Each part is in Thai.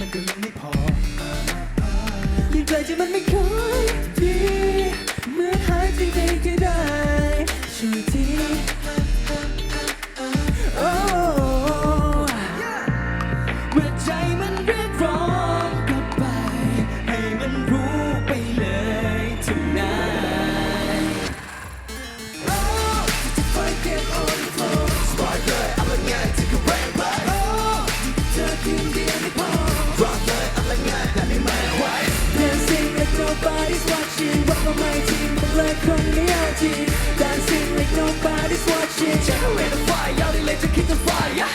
มันก็ยังไม่พอยิ่งไกลที่มันไม่เคยดีเมื่อหายใจได้ก็ได้ ไม่เอาจริง Dancing like nobody's watching Generate a fire ยาวได้เลยจะคิดจะ fire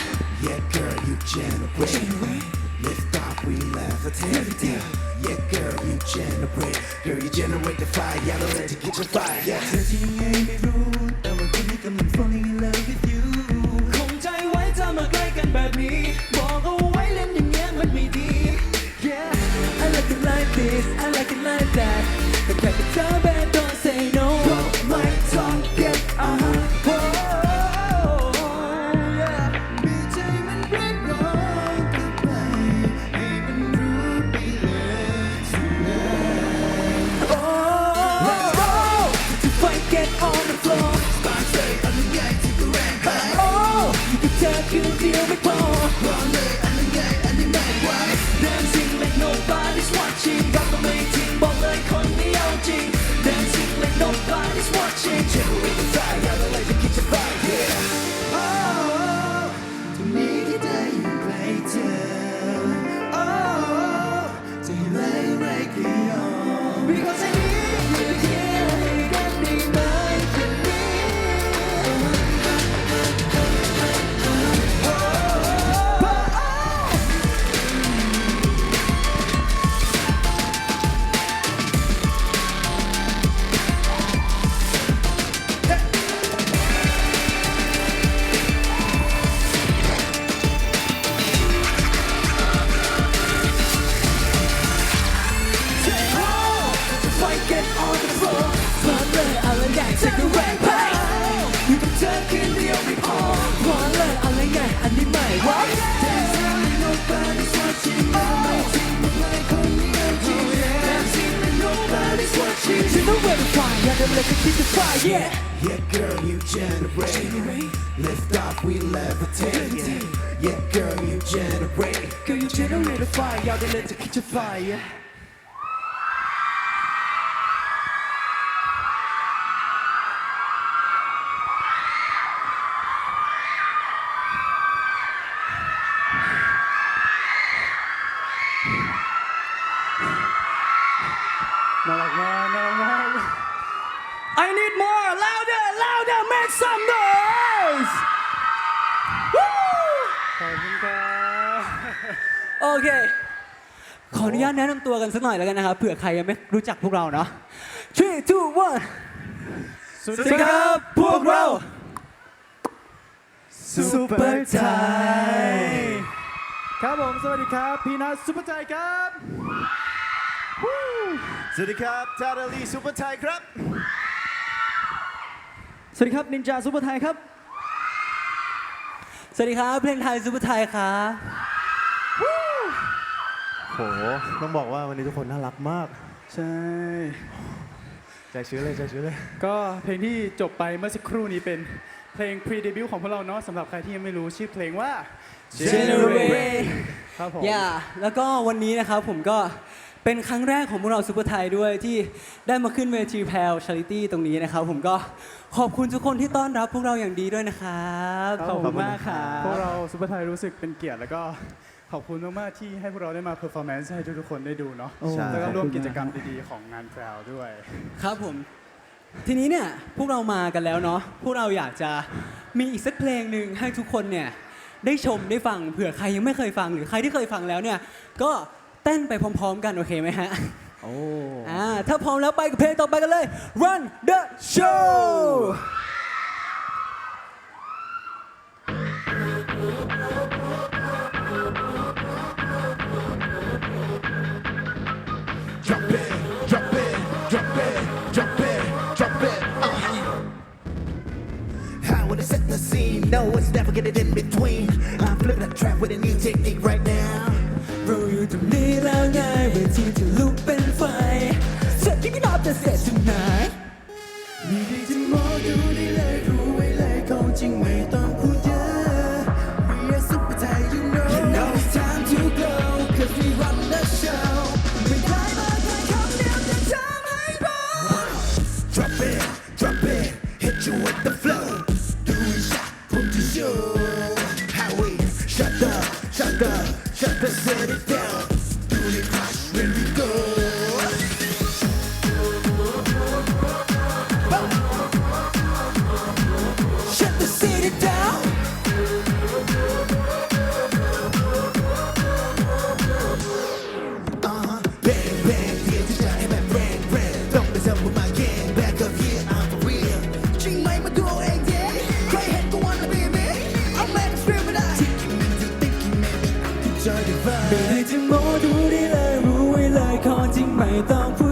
Yeah, girl, you generate. Lift off, we levitate. Yeah, girl, you generate. Girl, you generate the fire. Yeah, don't let you get your fire. Yeah. ต้องเวรไฟอย่าเดินเลยจะคิดจะไฟ yeah Yeah, girl, you generate. Lift off, we levitate. Yeah, girl, you generate. Girl you generate a fire อย่าเดิ คุณครับ โอเค ขออนุญาตแนะนำตัวกันสักหน่อยแล้วกันนะครับเผื่อใครยังไม่รู้จักพวกเราเนาะ three two one สวัสสวัสดีครับ พวกเรา Super Thai ครับผม สวัสดีครับ พีนัทซุปเปอร์ไทยครับ สวัสดีครับทาราลีซูเปอร์ไทยครับ สวัสดีครับ นินจาซุปเปอร์ไทยครับ สวัสดีครับ เพลงไทยซูเปอร์ไทยครับโห ต้องบอกว่าวันนี้ทุกคนน่ารักมาก ใช่ ใจชื้นเลยใจชื้นเลย ก็เพลงที่จบไปเมื่อสักครู่นี้เป็นเพลง pre debut ของพวกเราเนาะสำหรับใครที่ยังไม่รู้ชื่อเพลงว่า Generate ครับผมอย่าแล้วก็วันนี้นะครับผมก็ เป็นครั้งแรกของพวกเราซูเปอร์ไทยด้วยที่ได้มาขึ้นเวทีแพลชาริตี้ตรงนี้นะครับ ผมก็ขอบคุณทุกคนที่ต้อนรับพวกเราอย่างดีด้วยนะครับขอบขคุอบณคุณมากครัพวกบเราซุปเปอร์ไทยรู้สึกเป็นเกียรติแล้วก็ขอบคุณมาก ๆ ที่ให้พวกเราได้มาเพอร์ฟอร์แมนซ์ให้ทุกๆคนได้ดูเนาะใช่แล้วก็ร่วมกิจกรรมดี ๆ ของงานแพรวด้วย ครับผม ทีนี้เนี่ยพวกเรามากันแล้วเนาะพวกเราอยากจะมีอีกสักเพลงหนึ่งให้ทุกคนเนี่ยได้ชมได้ฟังเผื่อใครยังไม่เคยฟังหรือใครที่เคยฟังแล้วเนี่ยก็ เต้นไปพร้อมๆกัน โอเคไหมฮะโโอ้อ่า ถ้าพร้อมแล้วไปกับเพลงต่อไปกันเลย Run the show Drop it, drop it, drop it, drop it, drop it. Uh. I wanna set the scene, no one's never getting in between. I'm flipping the trap with a new technique right ข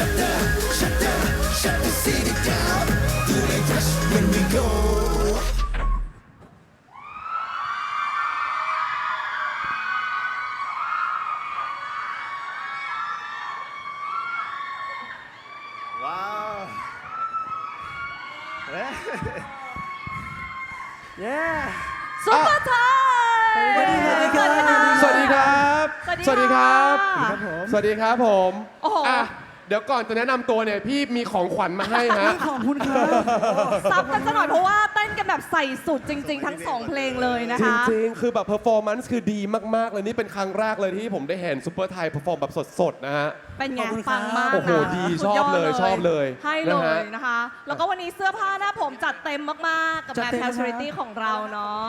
shut the, shut the, shut the city down. Do it, rush when we go. ว้าวเอ๊ะเย้ ซุปเปอร์ไทยสวัสดีครับ สวัสดีครับ สวัสดีครับผม สวัสดีครับผมโอ้โห อะ เดี๋ยวก่อนจะแนะนำตัวเนี่ยพี่มีของขวัญมาให้ฮะ ขอบคุณครับซับกันซะหน่อยเพราะว่าเต้นกันแบบใส่สุดจริง ๆ ทั้งสองเพลงเลยนะจคะริงๆคือแบบเพอร์ฟอร์แมนซ์คือดีมาก ๆ เลยนี่เป็นครั้งแรกเลยที่ผมได้เห็นซูเปอร์ไทยเพอร์ฟอร์มแบบสด ๆ นะฮะ เป็นไงขอบคุณครับปังมากนะโอ้โหดีสุชอบเลยดชอบเลยให้เลนะฮะ ยนะคะ แล้วก็วันนี้เสื้อผ้าหน้าผมจัดเต็มมาก ๆ กับจัดงาน เต็มแพลนะช r ริตี้ของเราเนาะ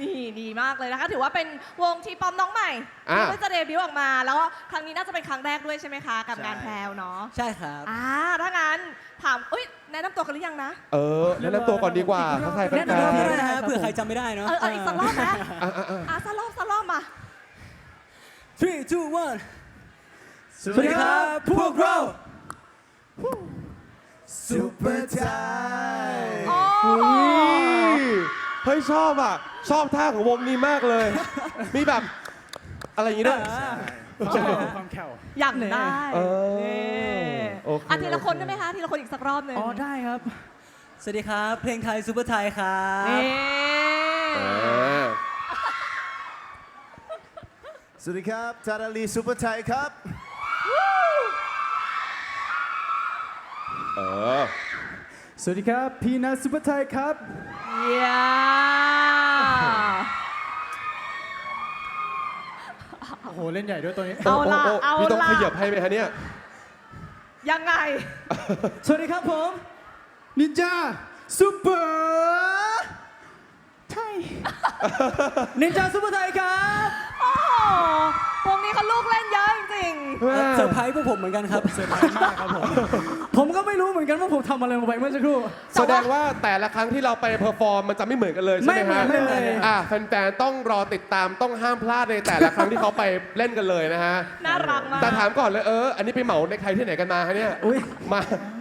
นี่ดีมากเลยนะคะ ถือว่าเป็นวงทีป๊อมน้องใหม่อะที่เพิ่งจะเดบิวต์ออกมา แล้วก็ครั้งนี้น่าจะเป็นครั้งแรกด้วยใช่ไหมคะ กับงานแพลวเนาะใช่ครับ อ่าถ้างั้นถามอุ้ยแนะนำตัวกันหรือยังนะ เออแนะนำตัวก่อนดีกว่าทักทายแฟแนะนนำตัวพี่ๆด้วยนะฮะเผื่อใครจำไม่ได้เนาะ เออเอออีกสักรอบนะอะอะอะ อะสักรอบสักรอบมา three two one สวัสดีครับ พวกเรา Super Thai. โอ้โห เฮ้ยชอบอะ ชอบท่าของวงนี้มากเลย มีแบบ อะไรอย่างงี้ด้วย ใช่ความแข็งอยากได้เออนี่โอเค อะทีละคนได้ไหมคะทีละคนอีกสักรอบหนึ่งอ๋อได้ครับ สวัสดีครับ เพลงไทยซูเปอร์ไทยครับ นี่อ่าสวัสดีครับทาราลีซูเปอร์ไทยครับ เออ สวัสดีครับ พีนัทซุปเปอร์ไทยครับ เยี่ยม โอ้โหเล่นใหญ่ด้วยตัวนี้ เอาล่ะโโเอาพี่ต้องล่ะ ขยับให้ไหมฮะเนี่ยยังไง สวัสดีครับผมนินจาซุปเปอร์ไทยนินจาซุปเปอร์ไทยครับ โอ้โหวงนี้เขาลูกเล่นเยอะจริง เซอร์ไพรส์พวกผมเหมือนกันครับเซอร์ไพรส์มากครับผม ผมก็ไม่รู้เหมือนกันว่าผมทำอะไรลงไปเมื่อสักครู่ แสดงว่าแต่ละครั้งที่เราไปเพอร์ฟอร์มมันจะไม่เหมือนกันเลยใช่ไหมไม่ฮะเหมือนเลย อะแฟนๆต้องรอติดตามต้องห้ามพลาดในแต่ละครั้งที่เขาไปเล่นกันเลยนะฮะๆน่ารักมาก แต่ถามก่อนเลยเออ อันนี้ไปเหมาเน็กไทที่ไหนกันมาฮะเนี่ยอุ๊ย มา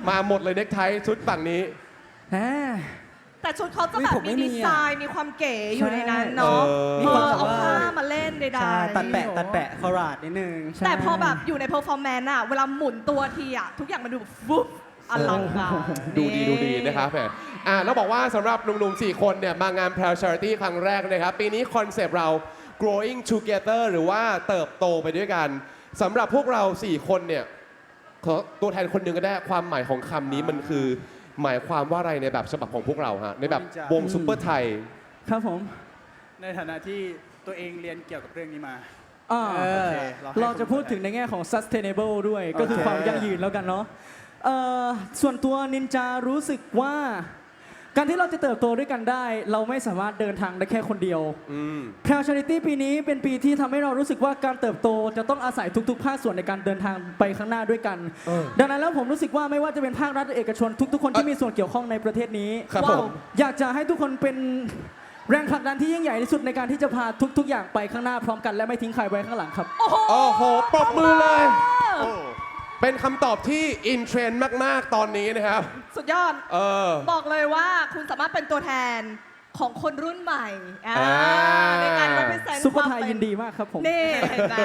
มาหมดเลยเน็กไทชุดฝั่งนี้แหม แต่ชุดเขาจะอุ๊ยแบบผมไม่มีมีดีอะไซน์มีความเก๋อยู่ในนั้นเนาะเออมีเอความอแบบเอาว่า ผ้ามาเล่นใดใช่ๆตัดแปะตัดแปะคอราดนิดนึงใช่แต่พอแบบอยู่ในเพอร์ฟอร์แมนซ์อะเวลาหมุนตัวทีอะทุกอย่างมันดูแบบฟุ๊บอลังการดูดีดูดีนะครับแหมอ่าแล้วบอกว่าสำหรับหนุ่มๆ 4 คนเนี่ย มางาน Proud Charity ครั้งแรกนะครับ ปีนี้คอนเซปต์เรา growing together หรือว่าเติบโตไปด้วยกันสำหรับพวกเรา 4 คนเนี่ยขอตัวแทนคนหนึ่งก็ได้ความหมายของคำนี้มันคือ หมายความว่าอะไรในแบบฉบับของพวกเราฮะในแบบวงซุปเปอร์ไทย ครับผม ในฐานะที่ตัวเองเรียนเกี่ยวกับเรื่องนี้มา อ่าโอเคเราให้เราจะคนพูดถึงในแง่ของ sustainable ด้วยก็คือโอเคความยั่งยืนแล้วกันเนาะเอ่อส่วนตัวนินจารู้สึกว่า การที่เราจะเติบโตด้วยกันได้ เราไม่สามารถเดินทางได้แค่คนเดียวอืม แพลชาริตี้ปีนี้เป็นปีที่ทำให้เรารู้สึกว่าการเติบโตจะต้องอาศัยทุกๆ ภาคส่วนในการเดินทางไปข้างหน้าด้วยกัน เออดังนั้นแล้วผมรู้สึกว่าไม่ว่าจะเป็นภาครัฐหรือเอกชนทุก ๆ คนที่มีส่วนเกี่ยวข้องในประเทศนี้ครับว้าวผม อยากจะให้ทุกคนเป็นแรงผลักดันที่ยิ่งใหญ่ที่สุดในการที่จะพาทุก ๆ อย่างไปข้างหน้าพร้อมกันและไม่ทิ้งใครไว้ข้างหลังครับ โอ้โหโอ้โหปรบมือเลยโอ้ เป็นคำตอบที่อินเทรนด์มาก ๆ ตอนนี้นะครับ สุดยอด เออ บอกเลยว่าคุณสามารถเป็นตัวแทนของคนรุ่นใหม่อ่าอ่า ในการ represent ซุปเปอร์ไทยควาเป็ยินดีมากครับผม นี่เห็นไหม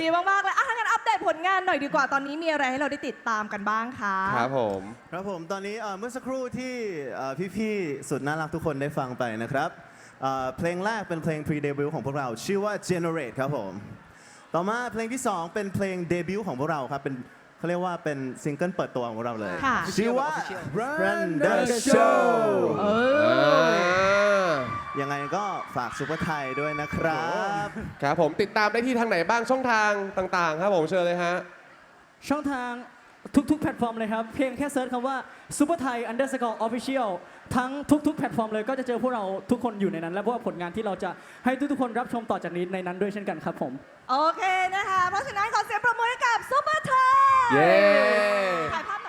ดีมากๆเลยอะถ้างั้นอัปเดตผลงานหน่อยดีกว่าตอนนี้มีอะไรให้เราได้ติดตามกันบ้างคะ ครับผม ครับผมตอนนี้เอ่อเมื่อสักครู่ที่เอ่อพี่ๆสุดน่ารักทุกคนได้ฟังไปนะครับเอ่อเพลงแรกเป็นเพลง pre debut ของพวกเราชื่อว่า generate ครับผม ต่อมาเพลงที่ 2 เป็นเพลงเดบิวต์ของพวกเราครับเป็นเขาเรียกว่าเป็นซิงเกิลเปิดตัวของพวกเราเลย ค่ะ ชื่อว่า Run the Show เออยังไงก็ฝากซุปเปอร์ไทยด้วยนะครับ ครับผมติดตามได้ที่ทางไหนบ้างช่องทางต่างๆ ครับผมเชิญเลยฮะ ช่องทางทุกๆ แพลตฟอร์มเลยครับ เพียงแค่เซิร์ชคำว่า Super Thai Underscore Official ทั้งทุกๆแพลตฟอร์มเลยก็จะเจอพวกเราทุกคนอยู่ในนั้น และพวกผลงานที่เราจะให้ทุกๆคนรับชมต่อจากนี้ในนั้นด้วยเช่นกันครับผม โอเคนะคะ เพราะฉะนั้นขอเสียงประมือให้กับซุปเปอร์ไทยเย้ ถ่ายภาพ